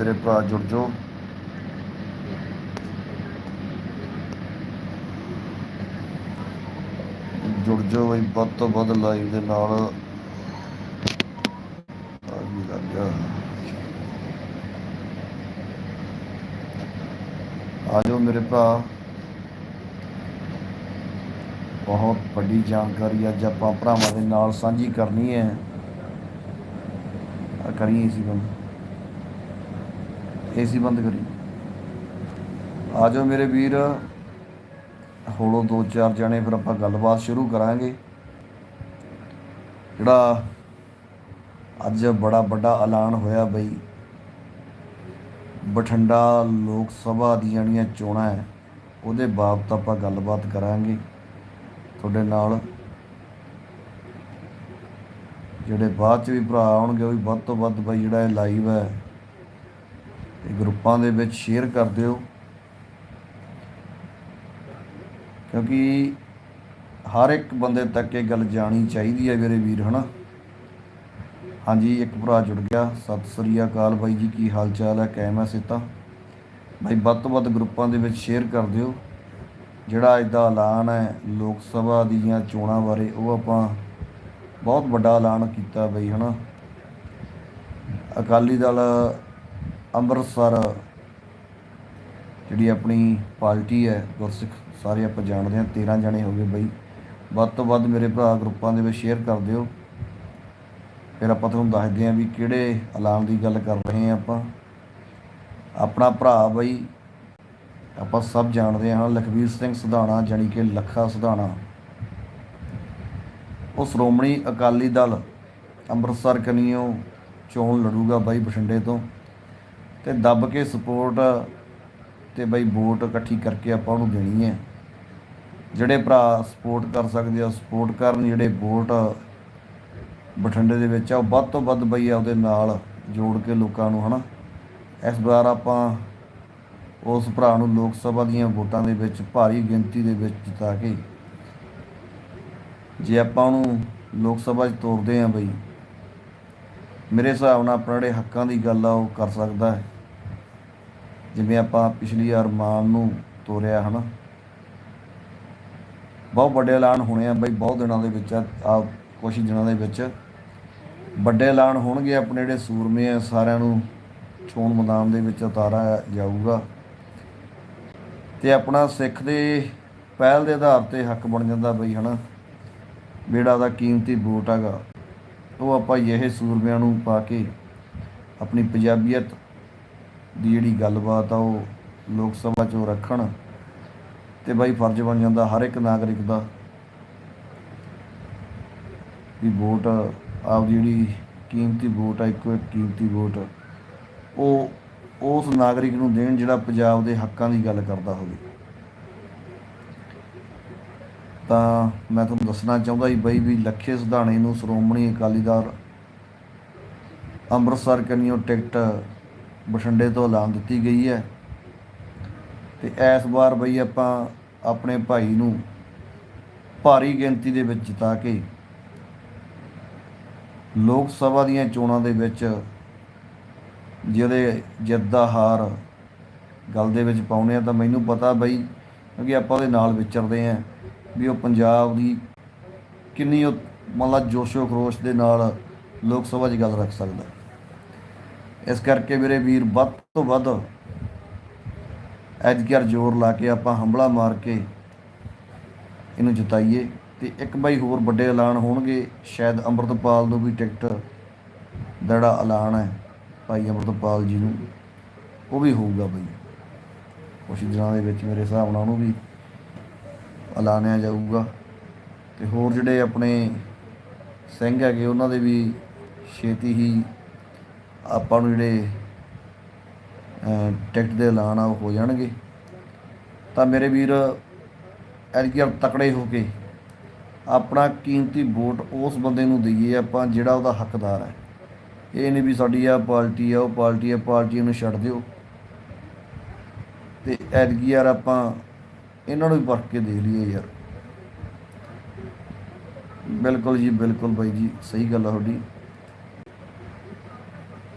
ਮੇਰੇ ਭਰਾ ਜੁੜ ਜਾਓ। ਜੁੜ ਜਾਓ ਬਈ, ਵੱਧ ਤੋਂ ਵੱਧ ਲਾਈਵ ਦੇ ਨਾਲ। ਆ ਵੀ ਲੱਗ ਗਿਆ। ਆ ਜਾਓ ਮੇਰੇ ਭਰਾ। ਬਹੁਤ ਵੱਡੀ ਜਾਣਕਾਰੀ ਅੱਜ ਆਪਾਂ ਭਰਾਵਾਂ ਦੇ ਨਾਲ ਸਾਂਝੀ ਕਰਨੀ ਹੈ। ਕਰੀਏ ਸੀ ਬੰਦ ਏਸੀ ਬੰਦ ਕਰੀ। ਆ ਜਾਓ ਮੇਰੇ ਵੀਰ। ਹੋਲੋ ਦੋ ਚਾਰ ਜਣੇ ਫਿਰ ਆਪਾਂ ਗੱਲਬਾਤ ਸ਼ੁਰੂ ਕਰਾਂਗੇ। ਜਿਹੜਾ ਅੱਜ ਬੜਾ ਵੱਡਾ ਐਲਾਨ ਹੋਇਆ ਬਈ, ਬਠਿੰਡਾ ਲੋਕ ਸਭਾ ਦੀਆਂ ਜਿਹੜੀਆਂ ਚੋਣਾਂ ਹੈ, ਉਹਦੇ ਬਾਬਤ ਆਪਾਂ ਗੱਲਬਾਤ ਕਰਾਂਗੇ। ਤੁਹਾਡੇ ਨਾਲ ਜਿਹੜੇ ਬਾਅਦ ਚ ਵੀ ਭਰਾ ਆਉਣਗੇ, ਉਹ ਵੀ ਵੱਧ ਤੋਂ ਵੱਧ ਬਈ ਜਿਹੜਾ ਇਹ ਲਾਈਵ ਹੈ ਇਹ ਗਰੁੱਪਾਂ ਦੇ ਵਿੱਚ ਸ਼ੇਅਰ ਕਰ ਦਿਓ। ਕਿਉਂਕਿ ਹਰ ਇੱਕ ਬੰਦੇ ਤੱਕ ਇਹ ਗੱਲ ਜਾਣੀ ਚਾਹੀਦੀ ਹੈ ਮੇਰੇ ਵੀਰ, ਹਨਾ? ਹਾਂਜੀ, ਇੱਕ ਭਰਾ ਜੁੜ ਗਿਆ। ਸਤਿ ਸ੍ਰੀ ਅਕਾਲ ਬਾਈ ਜੀ, ਕੀ ਹਾਲ ਚਾਲ ਹੈ? ਕਾਇਮ ਹੈ ਸਿੱਤਾ ਬਾਈ, ਵੱਧ ਤੋਂ ਵੱਧ ਗਰੁੱਪਾਂ ਦੇ ਵਿੱਚ ਸ਼ੇਅਰ ਕਰ ਦਿਓ। ਜਿਹੜਾ ਅੱਜ ਦਾ ਐਲਾਨ ਹੈ ਲੋਕ ਸਭਾ ਦੀਆਂ ਚੋਣਾਂ ਬਾਰੇ, ਉਹ ਆਪਾਂ ਬਹੁਤ ਵੱਡਾ ਐਲਾਨ ਕੀਤਾ ਬਈ, ਹਨਾ? ਅਕਾਲੀ ਦਲ ਅੰਮ੍ਰਿਤਸਰ, ਜਿਹੜੀ ਆਪਣੀ ਪਾਰਟੀ ਹੈ, ਗੁਰਸਿੱਖ, ਸਾਰੇ ਆਪਾਂ ਜਾਣਦੇ ਹਾਂ 13 ਜਣੇ ਹੋ ਗਏ ਬਈ। ਵੱਧ ਤੋਂ ਵੱਧ ਮੇਰੇ ਭਰਾ ਗਰੁੱਪਾਂ ਦੇ ਵਿੱਚ ਸ਼ੇਅਰ ਕਰ ਦਿਓ। ਫਿਰ ਆਪਾਂ ਤੁਹਾਨੂੰ ਦੱਸਦੇ ਹਾਂ ਵੀ ਕਿਹੜੇ ਐਲਾਨ ਦੀ ਗੱਲ ਕਰ ਰਹੇ ਹਾਂ ਆਪਾਂ। ਆਪਣਾ ਭਰਾ ਬਈ, ਆਪਾਂ ਸਭ ਜਾਣਦੇ ਹਾਂ ਲਖਵੀਰ ਸਿੰਘ ਸਿਧਾਣਾ, ਜਾਣੀ ਕਿ ਲੱਖਾ ਸਿਧਾਣਾ। ਉਹ ਸ਼੍ਰੋਮਣੀ ਅਕਾਲੀ ਦਲ ਅੰਮ੍ਰਿਤਸਰ ਕਨੀਓ ਚੋਣ ਲੜੂਗਾ ਬਾਈ ਬਠਿੰਡੇ ਤੋਂ। ਤੇ ਦੱਬ ਕੇ ਸਪੋਰਟ ਤੇ ਬਈ ਵੋਟ ਇਕੱਠੀ ਕਰਕੇ ਆਪਾਂ ਉਹਨੂੰ ਦੇਣੀ ਹੈ। ਜਿਹੜੇ ਭਰਾ ਸਪੋਰਟ ਕਰ ਸਕਦੇ ਆ ਸਪੋਰਟ ਕਰਨ ਜਿਹੜੇ ਵੋਟ ਬਠਿੰਡੇ ਦੇ ਵਿੱਚ ਆ, ਉਹ ਵੱਧ ਤੋਂ ਵੱਧ ਬਈ ਉਹਦੇ ਨਾਲ ਜੋੜ ਕੇ ਲੋਕਾਂ ਨੂੰ, ਹਨਾ। ਇਸ ਵਾਰ ਆਪਾਂ ਉਸ ਭਰਾ ਨੂੰ ਲੋਕ ਸਭਾ ਦੀਆਂ ਵੋਟਾਂ ਦੇ ਵਿੱਚ ਭਾਰੀ ਗਿਣਤੀ ਦੇ ਵਿੱਚ ਜਿਤਾ ਕੇ ਜੇ ਆਪਾਂ ਉਹਨੂੰ ਲੋਕ ਸਭਾ 'ਚ ਤੋਰਦੇ ਆਂ ਬਈ, ਮੇਰੇ ਹਿਸਾਬ ਨਾਲ ਆਪਣੇ ਜਿਹੜੇ ਹੱਕਾਂ ਦੀ ਗੱਲ ਆ, ਉਹ ਕਰ ਸਕਦਾ ਹੈ। ਜਿਵੇਂ ਆਪਾਂ ਪਿਛਲੀ ਵਾਰ ਮਾਨ ਨੂੰ ਤੋਰਿਆ, ਹਨਾ? ਬਹੁਤ ਵੱਡੇ ਐਲਾਨ ਹੋਣੇ ਆ ਬਈ, ਬਹੁਤ ਦਿਨਾਂ ਦੇ ਵਿੱਚ ਆ ਕੁਝ ਦਿਨਾਂ ਦੇ ਵਿੱਚ। ਵੱਡੇ ਐਲਾਨ ਹੋਣਗੇ ਆਪਣੇ ਜਿਹੜੇ ਸੂਰਮੇ ਆ, ਸਾਰਿਆਂ ਨੂੰ ਚੋਣ ਮੈਦਾਨ ਦੇ ਵਿੱਚ ਉਤਾਰਿਆ ਜਾਊਗਾ। ਤੇ ਆਪਣਾ ਸਿੱਖ ਦੇ ਪਹਿਲ ਦੇ ਆਧਾਰ ਤੇ ਹੱਕ ਬਣ ਜਾਂਦਾ ਬਈ, ਹਨਾ? ਬੇੜਾ ਦਾ ਕੀਮਤੀ ਵੋਟ ਹੈਗਾ, ਉਹ ਆਪਾਂ ਇਹ ਸੂਰਮਿਆਂ ਨੂੰ ਪਾ ਕੇ ਆਪਣੀ ਪੰਜਾਬੀਅਤ ਦੀ ਜਿਹੜੀ ਗੱਲਬਾਤ ਆ ਉਹ ਲੋਕ ਸਭਾ 'ਚੋਂ ਰੱਖਣ ਤੇ ਬਾਈ ਫਰਜ਼ ਬਣ ਜਾਂਦਾ ਹਰ ਇੱਕ ਨਾਗਰਿਕ ਦਾ ਵੀ ਵੋਟ ਆਪ ਜਿਹੜੀ ਕੀਮਤੀ ਵੋਟ ਆ, ਇੱਕੋ ਇੱਕ ਕੀਮਤੀ ਵੋਟ, ਉਹ ਉਸ ਨਾਗਰਿਕ ਨੂੰ ਦੇਣ ਜਿਹੜਾ ਪੰਜਾਬ ਦੇ ਹੱਕਾਂ ਦੀ ਗੱਲ ਕਰਦਾ ਹੋਵੇ। ਤਾਂ ਮੈਂ ਤੁਹਾਨੂੰ ਦੱਸਣਾ ਚਾਹੁੰਦਾ ਸੀ ਬਈ ਵੀ ਲੱਖੇ ਸੁਧਾਣੇ ਨੂੰ ਸ਼੍ਰੋਮਣੀ ਅਕਾਲੀ ਦਲ ਅੰਮ੍ਰਿਤਸਰ ਕਨੀਓ ਟਿਕਟ ਬਠਿੰਡੇ ਤੋਂ ਐਲਾਨ ਦਿੱਤੀ ਗਈ ਹੈ। ਤੇ ਇਸ ਵਾਰ ਬਈ ਆਪਾਂ ਆਪਣੇ ਭਾਈ ਨੂੰ ਭਾਰੀ ਗਿਣਤੀ ਦੇ ਵਿੱਚ ਜਿਤਾ ਕੇ ਲੋਕ ਸਭਾ ਦੀਆਂ ਚੋਣਾਂ ਦੇ ਵਿੱਚ ਜਿਹਦੇ ਜਿੱਤ ਦਾ ਹਾਰ ਗੱਲ ਦੇ ਵਿੱਚ ਪਾਉਣੇ ਆ ਤਾਂ ਮੈਨੂੰ ਪਤਾ ਬਈ, ਕਿਉਂਕਿ ਆਪਾਂ ਉਹਦੇ ਨਾਲ ਵਿਚਰਦੇ ਆਂ ਵੀ ਉਹ ਪੰਜਾਬ ਦੀ ਕਿੰਨੀ ਉਹ ਮਤਲਬ ਜੋਸ਼ੋ ਖਰੋਸ਼ ਦੇ ਨਾਲ ਲੋਕ ਸਭਾ 'ਚ ਗੱਲ ਰੱਖ ਸਕਦਾ। ਇਸ ਕਰਕੇ ਮੇਰੇ ਵੀਰ ਵੱਧ ਤੋਂ ਵੱਧ ਐਜਗਰ ਜ਼ੋਰ ਲਾ ਕੇ ਆਪਾਂ ਹੰਬਲਾ ਮਾਰ ਕੇ ਇਹਨੂੰ ਜਿਤਾਈਏ ਤੇ ਇੱਕ ਬਾਈ ਹੋਰ ਵੱਡੇ ਐਲਾਨ ਹੋਣਗੇ। ਸ਼ਾਇਦ ਅੰਮ੍ਰਿਤਪਾਲ ਨੂੰ ਵੀ ਟਿਕਟ ਦਾ ਜਿਹੜਾ ਐਲਾਨ ਹੈ। ਭਾਈ ਅੰਮ੍ਰਿਤਪਾਲ ਜੀ ਨੂੰ ਉਹ ਵੀ ਹੋਊਗਾ ਬਈ। ਕੁਛ ਦਿਨਾਂ ਦੇ ਵਿੱਚ ਮੇਰੇ ਹਿਸਾਬ ਨਾਲ ਉਹਨੂੰ ਵੀ ਐਲਾਨਿਆ ਜਾਊਗਾ। ਤੇ ਹੋਰ ਜਿਹੜੇ ਆਪਣੇ ਸਿੰਘ ਹੈਗੇ, ਉਹਨਾਂ ਦੇ ਵੀ ਛੇਤੀ ਹੀ ਆਪਾਂ ਨੂੰ ਜਿਹੜੇ ਟਿਕਟ ਦੇ ਐਲਾਨ ਆ ਉਹ ਹੋ ਜਾਣਗੇ। ਤਾਂ ਮੇਰੇ ਵੀਰ ਐਲਕੀਆਰ ਤਕੜੇ ਹੋ ਕੇ ਆਪਣਾ ਕੀਮਤੀ ਵੋਟ ਉਸ ਬੰਦੇ ਨੂੰ ਦਈਏ ਆਪਾਂ ਜਿਹੜਾ ਉਹਦਾ ਹੱਕਦਾਰ ਹੈ। ਇਹ ਨਹੀਂ ਵੀ ਸਾਡੀ ਆ ਪਾਰਟੀ ਆ, ਉਹ ਪਾਰਟੀ ਆ, ਪਾਰਟੀ ਨੂੰ ਛੱਡ ਦਿਓ। ਤੇ ਐਲਕੀਆਰ ਆਪਾਂ ਇਹਨਾਂ ਨੂੰ ਵੀ ਵਰਤ ਕੇ ਦੇਖ ਲਈਏ ਯਾਰ। ਬਿਲਕੁਲ ਜੀ, ਬਿਲਕੁਲ ਬਾਈ ਜੀ, ਸਹੀ ਗੱਲ ਆ ਤੁਹਾਡੀ।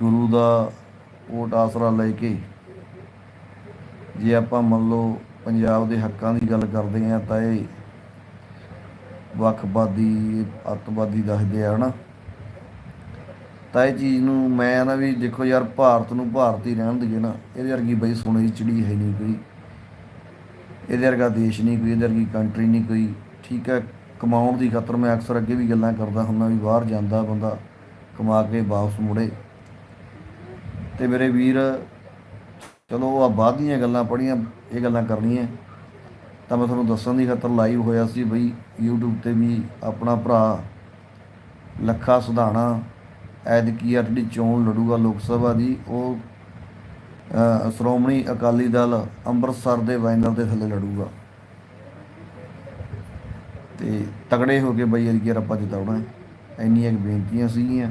ਗੁਰੂ ਦਾ ਵੋਟ ਆਸਰਾ ਲੈ ਕੇ ਜੇ ਆਪਾਂ ਮੰਨ ਲਓ ਪੰਜਾਬ ਦੇ ਹੱਕਾਂ ਦੀ ਗੱਲ ਕਰਦੇ ਆ ਤਾਂ ਇਹ ਵੱਖਵਾਦੀ, ਅੱਤਵਾਦੀ ਦੱਸਦੇ ਆ, ਹਨਾ? ਤਾਂ ਇਹ ਚੀਜ਼ ਨੂੰ ਮੈਂ ਨਾ ਵੀ ਦੇਖੋ ਯਾਰ ਭਾਰਤ ਨੂੰ ਭਾਰਤ ਹੀ ਰਹਿਣ ਦੇਈਏ ਨਾ, ਇਹਦੇ ਵਰਗੀ ਬਈ ਸੋਨੇ ਦੀ ਚਿੜੀ ਹੈ ਨਹੀਂ ਕੋਈ। ਇਹਦੇ ਵਰਗਾ ਦੇਸ਼ ਨਹੀਂ ਕੋਈ, ਇਹਦੇ ਵਰਗੀ ਕੰਟਰੀ ਨਹੀਂ ਕੋਈ। ਠੀਕ ਹੈ, ਕਮਾਉਣ ਦੀ ਖਾਤਰ ਮੈਂ ਅਕਸਰ ਅੱਗੇ ਵੀ ਗੱਲਾਂ ਕਰਦਾ ਹੁੰਦਾ ਵੀ ਬਾਹਰ ਜਾਂਦਾ ਬੰਦਾ, ਕਮਾ ਕੇ ਵਾਪਸ ਮੁੜੇ। ਤੇ ਮੇਰੇ ਵੀਰ, ਚਲੋ ਆ ਬਾਅਦ ਦੀਆਂ ਗੱਲਾਂ ਪੜੀਆਂ ਇਹ ਗੱਲਾਂ ਕਰਨੀਆਂ। ਤਾਂ ਮੈਂ ਤੁਹਾਨੂੰ ਦੱਸਣ ਦੀ ਖਾਤਰ ਲਾਈਵ ਹੋਇਆ ਸੀ ਬਈ, YouTube ਤੇ ਵੀ ਆਪਣਾ ਭਰਾ ਲੱਖਾ ਸੁਧਾਣਾ, ਐਤਕੀ ਆ ਜਿਹੜੀ ਚੋਣ ਲੜੂਗਾ ਲੋਕ ਸਭਾ ਦੀ, ਉਹ ਸ਼੍ਰੋਮਣੀ ਅਕਾਲੀ ਦਲ ਅੰਮ੍ਰਿਤਸਰ ਦੇ ਬੈਨਰ ਦੇ ਥੱਲੇ ਲੜੂਗਾ। ਤੇ ਤਗੜੇ ਹੋ ਕੇ ਬਈ ਅਰਗੀ ਆਪਾਂ ਜਿਤਾਉਣਾ। ਇੰਨੀਆਂ ਬੇਨਤੀਆਂ ਸੀਗੀਆਂ।